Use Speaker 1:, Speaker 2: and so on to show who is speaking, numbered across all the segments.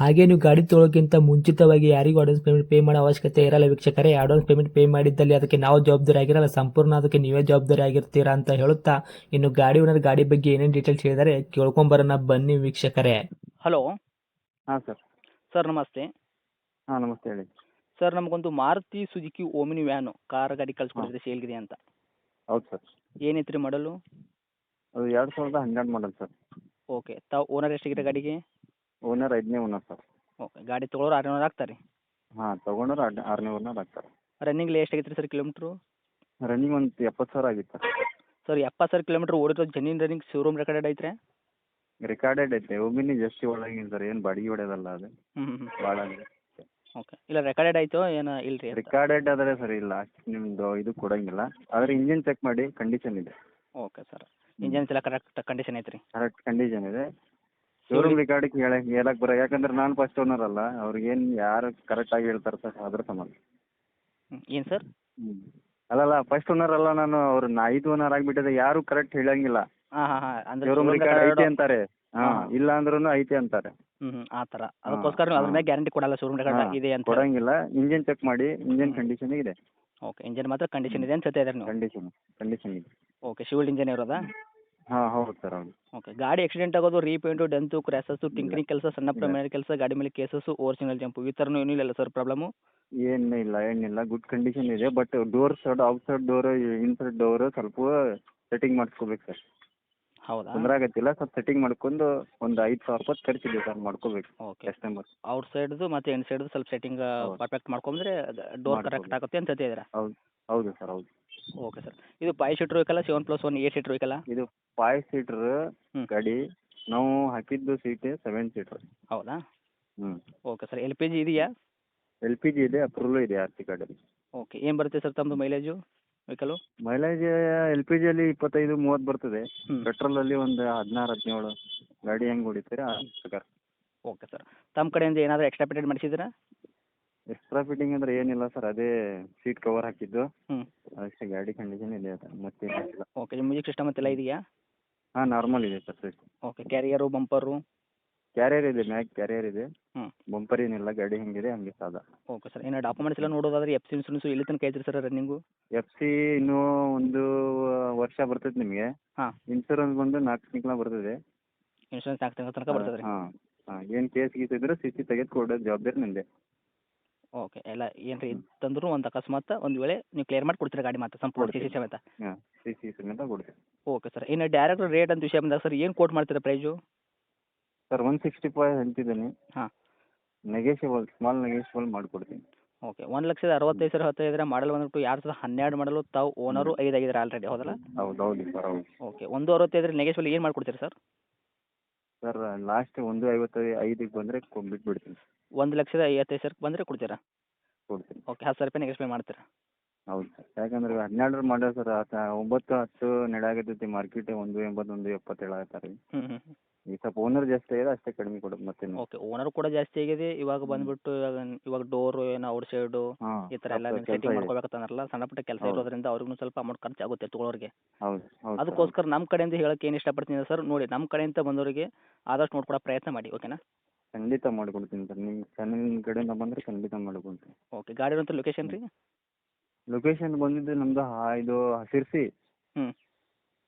Speaker 1: ಹಾಗೆ ನೀವು ಗಾಡಿ ತೊಳೋಕ್ಕಿಂತ ಮುಂಚಿತವಾಗಿ ಯಾರಿಗೂ ಅಡ್ವಾನ್ಸ್ ಪೇಮೆಂಟ್ ಪೇ ಮಾಡೋ ಅವಶ್ಯಕತೆ ಇರಲ್ಲ ವೀಕ್ಷಕರೇ. ಅಡ್ವಾನ್ಸ್ ಪೇಮೆಂಟ್ ಪೇ ಮಾಡಿದ್ದಲ್ಲಿ ಅದಕ್ಕೆ ನಾವು ಜವಾಬ್ದಾರಿ ಆಗಿರಲ್ಲ. ಸಂಪೂರ್ಣ ಅದಕ್ಕೆ ನೀವೇ ಜವಾಬ್ದಾರಿ ಆಗಿರ್ತೀರಾ ಅಂತ ಹೇಳುತ್ತಾ ಇನ್ನು ಗಾಡಿ ಓನರ್ ಗಾಡಿ ಬಗ್ಗೆ ಏನೇನು ಡೀಟೇಲ್ಸ್ ಹೇಳಿದರೆ ಕೇಳ್ಕೊಂಬರೋಣ ಬನ್ನಿ ವೀಕ್ಷಕರೇ.
Speaker 2: ಹಲೋ
Speaker 3: ಹಾಂ ಸರ್.
Speaker 2: ಸರ್ ನಮಸ್ತೆ.
Speaker 3: ಹಾಂ ನಮಸ್ತೆ ಹೇಳಿ.
Speaker 2: ಸರ್ ನಮಗೊಂದು Maruti Suzuki Omni van car ಗಾಡಿ ಕಳ್ಸ್ಕೊಡಿದ್ರೆ ಸೇಲ್ಗಿದೆ ಅಂತ.
Speaker 3: ಹೌದು ಸರ್.
Speaker 2: ಏನೈತ್ರಿ ಮಾಡಲು?
Speaker 3: ಅದು ಎರಡು ಸಾವಿರದ ಹನ್ನೆರಡು ಮಾಡಲ್ ಸರ್.
Speaker 2: ಓಕೆ ತಾವು ಓನರ್ ಎಷ್ಟಾಗಿದೆ ಗಾಡಿಗೆ?
Speaker 3: ಓನರ್ ಐದನೇ ಓನರ್ ಸರ್
Speaker 2: ಓಕೆ ಗಾಡಿ ತೊಗೊಳೋರು ಆರುನೂರು ಆಗ್ತಾರೆ?
Speaker 3: ಹಾಂ ತೊಗೊಂಡ್ರೆ ಅಡ್ ಆರನೇ ಓನರ್ ಆಗ್ತಾರೆ.
Speaker 2: ರನ್ನಿಂಗ್ ರನ್ನಿಂಗ್ಲಿ ರೀ ಸರ್ ಕಿಲೋಮೀಟ್ರು
Speaker 3: ರನ್ನಿಂಗ್ ಒಂದು ಎಪ್ಪತ್ತು ಸಾವಿರ ಆಗಿತ್ತು. ಸರ್
Speaker 2: ಎಪ್ಪತ್ತು ಸಾವಿರ ಕಿಲೋಮೀಟ್ರ್ ಓಡಿರೋ ಜನಿನ್ ರನ್ನಿಂಗ್ ಶೋರೂಮ್ ರೆಕಾರ್ಡೆಡ್ ಐತ್ರಿ?
Speaker 3: ರೆಕಾರ್ಡೆಡ್ ಐತೆ. ಒಮ್ಮಿನಿ ಜಸ್ಟ್ ಒಳಗಿನ ಸರ್ ಏನು ಬಾಡಿಗೆ ಹೊಡೆಯೋದಲ್ಲ ಅದು. ಭಾಳ
Speaker 2: ಓಕೆ ಇಲ್ಲ ರೆಕಾರ್ಡೆಡ್ ಆಯಿತು ಏನು ಇಲ್ಲ ರೀ
Speaker 3: ರೆಕಾರ್ಡೆಡ್ ಆದರೆ ಸರ್ ಇಲ್ಲ. ನಿಮ್ಮದು ಇದು ಕೊಡೋಂಗಿಲ್ಲ. ಆದರೆ ಇಂಜಿನ್ ಚೆಕ್ ಮಾಡಿ ಕಂಡೀಷನ್ ಇದೆ.
Speaker 2: ಓಕೆ ಸರ್ ಇಂಜನ್ಸ್ ಎಲ್ಲ ಕರೆಕ್ಟ್ ಕಂಡೀಷನ್ ಐತ್ರಿ?
Speaker 3: ಕರೆಕ್ಟ್ ಕಂಡೀಷನ್ ಇದೆ. ಶೋರೂಮ್ ರಿಗಾರ್ಡಿಂಗ್ ಹೇಳಕ್ ಹೇಳಕ್ ಬರ ಯಾಕಂದ್ರೆ ನಾನು ಫಸ್ಟ್ ಓನರ್ ಅಲ್ಲ ಅವ್ರಿಗೇನು ಯಾರು ಕರೆಕ್ಟಾಗಿ ಹೇಳ್ತಾರೆ ಸರ್ ಅದ್ರ ಸಂಬಂಧ.
Speaker 2: ಏನ್ ಸರ್?
Speaker 3: ಹ್ಞೂ ಅಲ್ಲಲ್ಲ ಫಸ್ಟ್ ಓನರ್ ಅಲ್ಲ ನಾನು ಅವ್ರು ನಾ ಐದು ಓನರ್ ಆಗಿಬಿಟ್ಟಿದೆ ಯಾರು ಕರೆಕ್ಟ್ ಹೇಳಂಗಿಲ್ಲ.
Speaker 2: ಹಾಂ ಹಾಂ ಹಾಂ ಅಂದ್ರೆ
Speaker 3: ಶೋರೂಮ್
Speaker 2: record-
Speaker 3: ಐತೆ ಅಂತಾರೆ. ಹಾ. ಇಲ್ಲ ಅಂದ್ರೂ ಐತೆ ಅಂತಾರೆ.
Speaker 2: ಹ್ಞೂ ಹ್ಞೂ ಆ ತರ ಅದಕ್ಕೋಸ್ಕರ ನೀವು ಅದ್ರ ಮೇಲೆ ಗ್ಯಾರಂಟಿ ಕೊಡಲ್ಲ ಶೋರೂಮ್ ರೆಕಾರ್ಡ್ ಇದೆ ಅಂತ.
Speaker 3: ಕೊಡಂಗಿಲ್ಲ. ಇಂಜಿನ್ ಚೆಕ್ ಮಾಡಿ ಇಂಜಿನ್
Speaker 2: ಹ್ಮ್.
Speaker 3: ಕಂಡೀಷನ್ ಇದೆ.
Speaker 2: ಓಕೆ ಇಂಜಿನ್ ಮಾತ್ರ ಕಂಡೀಷನ್ ಇದೆ ಅಂತ ಹೇಳ್ತಾ ಇದ್ದಾರೆ ನೀವು.
Speaker 3: ಕಂಡೀಷನ್ ಕಂಡೀಷನ್ ಇದೆ.
Speaker 2: ಓಕೆ ಶಿವಲ್ಡ್ ಇಂಜನ್ ಇರೋದಾ
Speaker 3: ಹಾ ಹೌದು ಸರ್ ಹೌದು.
Speaker 2: ಓಕೆ ಗಾಡಿ ಆಕ್ಸಿಡೆಂಟ್ ಆಗೋದು ರೀಪೇಂಟ್ ಡೆಂತು ಕ್ರ್ಯಾಸಸ್ಸು ಟಿಂಕರಿಂಗ್ ಕೆಲಸ ಸಣ್ಣ. ಪ್ರಮಾಣದ ಕೆಲಸ ಗಾಡಿ ಮೇಲೆ ಕೇಸಸ್ ಓರಿಜಿನಲ್ ಜಂಪು ಈ ಥರನೂ ಏನೂ ಇಲ್ಲ ಸರ್ ಪ್ರಾಬ್ಲಮ್
Speaker 3: ಏನು ಇಲ್ಲ ಏನಿಲ್ಲ ಗುಡ್ ಕಂಡೀಷನ್ ಇದೆ but door side outside door inside door ಸ್ವಲ್ಪ ಸೆಟ್ಟಿಂಗ್ ಮಾಡಿಸ್ಕೋಬೇಕು ಸರ್.
Speaker 2: ಹೌದಾ?
Speaker 3: ತೊಂದರೆ ಆಗತ್ತಿಲ್ಲ ಸ್ವಲ್ಪ ಸೆಟ್ಟಿಂಗ್ ಮಾಡ್ಕೊಂಡು ಒಂದು ಐದು ಸಾವಿರ ರೂಪಾಯಿ ಖರ್ಚಿದೆ ಸರ್ ಮಾಡ್ಕೋಬೇಕು
Speaker 2: ಓಕೆ
Speaker 3: ಕಸ್ಟಮರ್
Speaker 2: ಔಟ್ ಸೈಡ್ದು ಮತ್ತೆ ಇನ್ ಸೈಡ್ದು ಸ್ವಲ್ಪ ಸೆಟ್ಟಿಂಗ್ ಪರ್ಫೆಕ್ಟ್ ಮಾಡ್ಕೊಂಡ್ರೆ ಡೋರ್ ಕರೆಕ್ಟ್ ಆಗುತ್ತೆ ಅಂತ ಹೇಳ್ತಿದ್ದೀರಾ?
Speaker 3: ಹೌದು ಸರ್ ಹೌದು.
Speaker 2: ಓಕೆ ಸರ್ ಇದು ಫೈವ್ ಸೀಟ್ರ್ ಬೇಕಲ್ಲ seven plus one eight seater ಬೇಕಲ್ಲ
Speaker 3: ಇದು ಫೈವ್ ಸೀಟರ್
Speaker 2: ಹ್ಮ್.
Speaker 3: ಗಾಡಿ. ನಾವು ಹಾಕಿದ್ದು ಸೀಟ್ ಸೆವೆನ್ ಸೀಟರ್
Speaker 2: ಹೌದಾ?
Speaker 3: ಹ್ಞೂ
Speaker 2: okay sir L P G ಇದೆಯಾ?
Speaker 3: ಎಲ್ ಪಿ ಜಿ ಇದೆ ಅಪ್ರೂವಲ್ ಇದೆ ಆರ್ ಸಿ ಕಾರ್ಡಲ್ಲಿ
Speaker 2: ಓಕೆ ಏನು ಬರುತ್ತೆ ಸರ್ ತಮ್ಮದು mileage vehicle
Speaker 3: mileage L P ಜಿಯಲ್ಲಿ ಇಪ್ಪತ್ತೈದು ಮೂವತ್ತು ಬರ್ತದೆ.
Speaker 2: ಹ್ಞೂ
Speaker 3: ಪೆಟ್ರೋಲಲ್ಲಿ ಒಂದು ಹದಿನಾರು ಹದಿನೇಳು ಗಾಡಿ ಹೆಂಗೆ ಹೊಡಿತೀರಾ ಆ ಪ್ರಕಾರ.
Speaker 2: ಓಕೆ ಸರ್ ತಮ್ಮ ಕಡೆಯಿಂದ ಏನಾದರೂ ಎಕ್ಸ್ಟ್ರಾ ಪೇಟೆಡ್ ಮಾಡಿಸಿದ್ದೀರಾ?
Speaker 3: ಎಕ್ಸ್ಟ್ರಾ ಫಿಟ್ಟಿಂಗ್ ಅಂದ್ರೆ ಏನಿಲ್ಲ ಸರ್ ಅದೇ ಸೀಟ್ ಕವರ್ ಹಾಕಿದ್ದು.
Speaker 2: ಹ್ಮ್.
Speaker 3: ಅಷ್ಟೇ ಗಾಡಿ ಕಂಡೀಷನ್ ಇದೆ ಅದು ಮತ್ತೇನಿಲ್ಲ
Speaker 2: ಓಕೆ ಮ್ಯೂಸಿಕ್ ಸಿಸ್ಟಮ್ ಅಂತೆಲ್ಲ ಇದೆಯಾ?
Speaker 3: ಹಾಂ ನಾರ್ಮಲ್ ಇದೆ sir seat
Speaker 2: okay carrier bumper
Speaker 3: carrier ಇದೆ ಮ್ಯಾಕ್ ಕ್ಯಾರಿಯರ್ ಇದೆ.
Speaker 2: ಹ್ಮ್.
Speaker 3: ಬಂಪರ್ ಏನಿಲ್ಲ ಗಾಡಿ ಹೆಂಗಿದೆ ಹಂಗೆ ಸಾದ.
Speaker 2: ಓಕೆ ಸರ್ ಏನು ಡಾಕ್ಯುಮೆಂಟ್ಸ್ ಎಲ್ಲ ನೋಡೋದಾದ್ರೆ ಎಫ್ ಸಿ ಇನ್ಸೂರೆನ್ಸು ಇಲ್ಲಿ ತನಕ ಐತ್ರಿ ಸರ್ ರನ್ನಿಂಗು
Speaker 3: ಎಫ್ ಸಿ ಇನ್ನೂ ಒಂದು ವರ್ಷ ಬರ್ತದೆ ನಿಮಗೆ.
Speaker 2: ಹಾ.
Speaker 3: ಇನ್ಸೂರೆನ್ಸ್ ಬಂದು ನಾಲ್ಕು ತಿಂಗಳ ಬರ್ತದೆ.
Speaker 2: ಇನ್ಶೂರೆನ್ಸ್ ನಾಲ್ಕು ತಿಂಗಳ ತನಕ ಬರ್ತದೆ ರೀ
Speaker 3: ಹಾಂ. ಹಾಂ ಏನು ಕೇಸ್ ಗೀಸ್ ಇದ್ರೆ ಸಿ ಸಿ ತೆಗೆದು ಕೊಡೋದು ಜವಾಬ್ದಾರಿ ನಿಂದೆ
Speaker 2: ಓಕೆ ಎಲ್ಲ ಏನ್ರಿ ತಂದ್ರು ಒಂದು ಅಕಸ್ಮಾತ್ ಒಂದು ವೇಳೆ ನೀವು ಕ್ಲಿಯರ್ ಮಾಡಿ ಕೊಡ್ತೀರಾ ಗಾಡಿ ಮಾತ್ರ ಸಂಪೂರ್ಣ ಸಿ ಸಿ. ಸಮೇತ?
Speaker 3: ಹಾಂ ಸಿ ಸಿ ಸಮೇತ ಕೊಡ್ತೀವಿ.
Speaker 2: ಓಕೆ ಸರ್ ಇನ್ನು ಡೈರೆಕ್ಟ್ ರೇಟ್ ಅಂತ ವಿಷಯ ಬಂದಾಗ ಸರ್ ಏನು ಕೋಟ್ ಮಾಡ್ತೀರಾ price
Speaker 3: sir one sixty five ಅಂತಿದ್ದೀನಿ.
Speaker 2: ಹಾ.
Speaker 3: ನೆಗೆಷಿಯಬಲ್ ಸ್ಮಾಲ್ ನೆಗೆಷಿಯಬಲ್ ಮಾಡ್ಕೊಡ್ತೀನಿ.
Speaker 2: ಓಕೆ ಒಂದು ಲಕ್ಷದ ಅರವತ್ತೈದು ಸಾವಿರ ಇದ್ರೆ ಮಾಡಲ್ ಬಂದ್ಬಿಟ್ಟು ಎರಡು ಸಾವಿರದ ಹನ್ನೆರಡು ಮಾಡಲು ತಾವು ಓನರು ಐದು ಆಗಿದ್ರೆ ಆಲ್ರೆಡಿ ಹೌದಲ್ಲ?
Speaker 3: ಹೌದು ಹೌದು ಸರ್ ಹೌದು
Speaker 2: ಓಕೆ ಒಂದು ಅರವತ್ತೈದರ ನೆಗೆಶ್ವಲ್ ಏನು ಮಾಡ್ಕೊಡ್ತೀರಾ ಸರ್?
Speaker 3: ಸರ್ ಲಾಸ್ಟ್ ಒಂದು ಐವತ್ತೈದು ಐದಿಗೆ ಬಂದರೆ ಬಿಟ್ಬಿಡ್ತೀನಿ.
Speaker 2: ಒಂದು ಲಕ್ಷದ ಐವತ್ತೈದು ಸಾವಿರಕ್ಕೆ ಬಂದರೆ ಕೊಡ್ತೀರಾ?
Speaker 3: ಕೊಡ್ತೀನಿ.
Speaker 2: ಓಕೆ ಹತ್ತು ಸಾವಿರ ರೂಪಾಯಿ ನೆಗೆಶ್ವಲ್ ಮಾಡ್ತೀರಾ?
Speaker 3: ಹೌದು ಸರ್. ಯಾಕಂದ್ರೆ ಹನ್ನೆರಡರ ಮಾಡ್ಯಾರ ಸರ್ ಆತ ಒಂಬತ್ತು ಹತ್ತು ನಡೆಯಾಗತ್ತೈತಿ ಮಾರ್ಕೆಟ್ ಒಂದು ಎಂಬತ್ತು ಒಂದು ಎಪ್ಪತ್ತು ಹೇಳಾಕತ್ತಾರೆ
Speaker 2: ಹ್ಞೂ ಹ್ಞೂ
Speaker 3: ಈಗ ಸ್ವಲ್ಪ ಓನರ್ ಜಾಸ್ತಿ ಆಗಿದೆ ಅಷ್ಟೇ ಕಡಿಮೆ ಕೊಡೋದು ಮತ್ತೇನು
Speaker 2: ಓಕೆ ಓನರ್ ಕೂಡ ಜಾಸ್ತಿ ಆಗಿದೆ ಇವಾಗ. ಬಂದ್ಬಿಟ್ಟು ಇವಾಗ ಇವಾಗ ಡೋರು ಏನು ಔಟ್ ಸೈಡು
Speaker 3: ಹಾಂ
Speaker 2: ಈ ತರ ಎಲ್ಲ
Speaker 3: ಸ್ವಲ್ಪ
Speaker 2: ಸೆಟ್ಟಿಂಗ್
Speaker 3: ಕೆಲಸ ಇದೆ.
Speaker 2: ಮಾಡ್ಕೋಬೇಕಂತಾರಲ್ಲ ಸಣ್ಣ ಪುಟ್ಟ ಕೆಲಸ
Speaker 3: ಹೌದು.
Speaker 2: ಇರೋದ್ರಿಂದ ಅವ್ರಿಗೂ ಸ್ವಲ್ಪ ಅಮೌಂಟ್ ಖರ್ಚಾಗುತ್ತೆ ತೊಗೊಳೋರಿಗೆ.
Speaker 3: ಹೌದು
Speaker 2: ಅದಕ್ಕೋಸ್ಕರ ನಮ್ಮ ಕಡೆಯಿಂದ ಹೇಳಕ್ಕೆ ಏನು ಇಷ್ಟಪಡ್ತೀನಿ ಸರ್ ನೋಡಿ ನಮ್ಮ ಕಡೆಯಿಂದ ಬಂದವರಿಗೆ ಆದಷ್ಟು ನೋಡ್ಕೊಡೋ ಪ್ರಯತ್ನ ಮಾಡಿ ಓಕೆನಾ
Speaker 3: ಖಂಡಿತ ಮಾಡ್ಕೊಡ್ತೀನಿ ಸರ್. ನಿಮ್ಮ ಚಾನಲ್ ಕಡೆಯಿಂದ ಬಂದರೆ ಖಂಡಿತ ಮಾಡಿಕೊಡ್ತೀನಿ.
Speaker 2: ಓಕೆ ಗಾಡಿ ಇರೋಂಥ ಲೊಕೇಶನ್ ರೀ?
Speaker 3: ಲೊಕೇಶನ್ ಬಂದಿದ್ದು ನಮ್ಮದು ಇದು ಶಿರ್ಸಿ
Speaker 2: ಹ್ಮ್.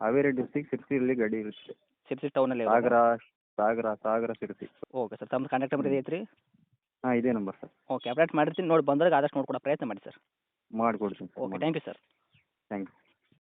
Speaker 3: ಹಾವೇರಿ ಡಿಸ್ಟಿಕ್ ಸಿರ್ಸಿಯಲ್ಲಿ ಗಡಿ ಇರುತ್ತೆ.
Speaker 2: ಸಿರ್ಸಿ ಟೌನಲ್ಲಿ
Speaker 3: ಸಾಗರ ಸಾಗರ ಸಾಗರ ಶಿರ್ಸಿ
Speaker 2: ಓಕೆ ಸರ್ ತಮ್ಮ ಕಾಂಟ್ಯಾಕ್ಟ್ ನಂಬರ್ ಇದೆ ಐತ್ರಿ
Speaker 3: ಹಾಂ ಇದೇ ನಂಬರ್ ಸರ್
Speaker 2: ಓಕೆ ಅಪ್ಡೇಟ್ ಮಾಡಿರ್ತೀನಿ. ನೋಡಿ ಬಂದಾಗ ಆದಷ್ಟು ನೋಡ್ಕೊಡೋ ಪ್ರಯತ್ನ ಮಾಡಿ ಸರ್
Speaker 3: ಮಾಡಿಕೊಡ್ತೀನಿ
Speaker 2: okay thank you sir
Speaker 3: thank you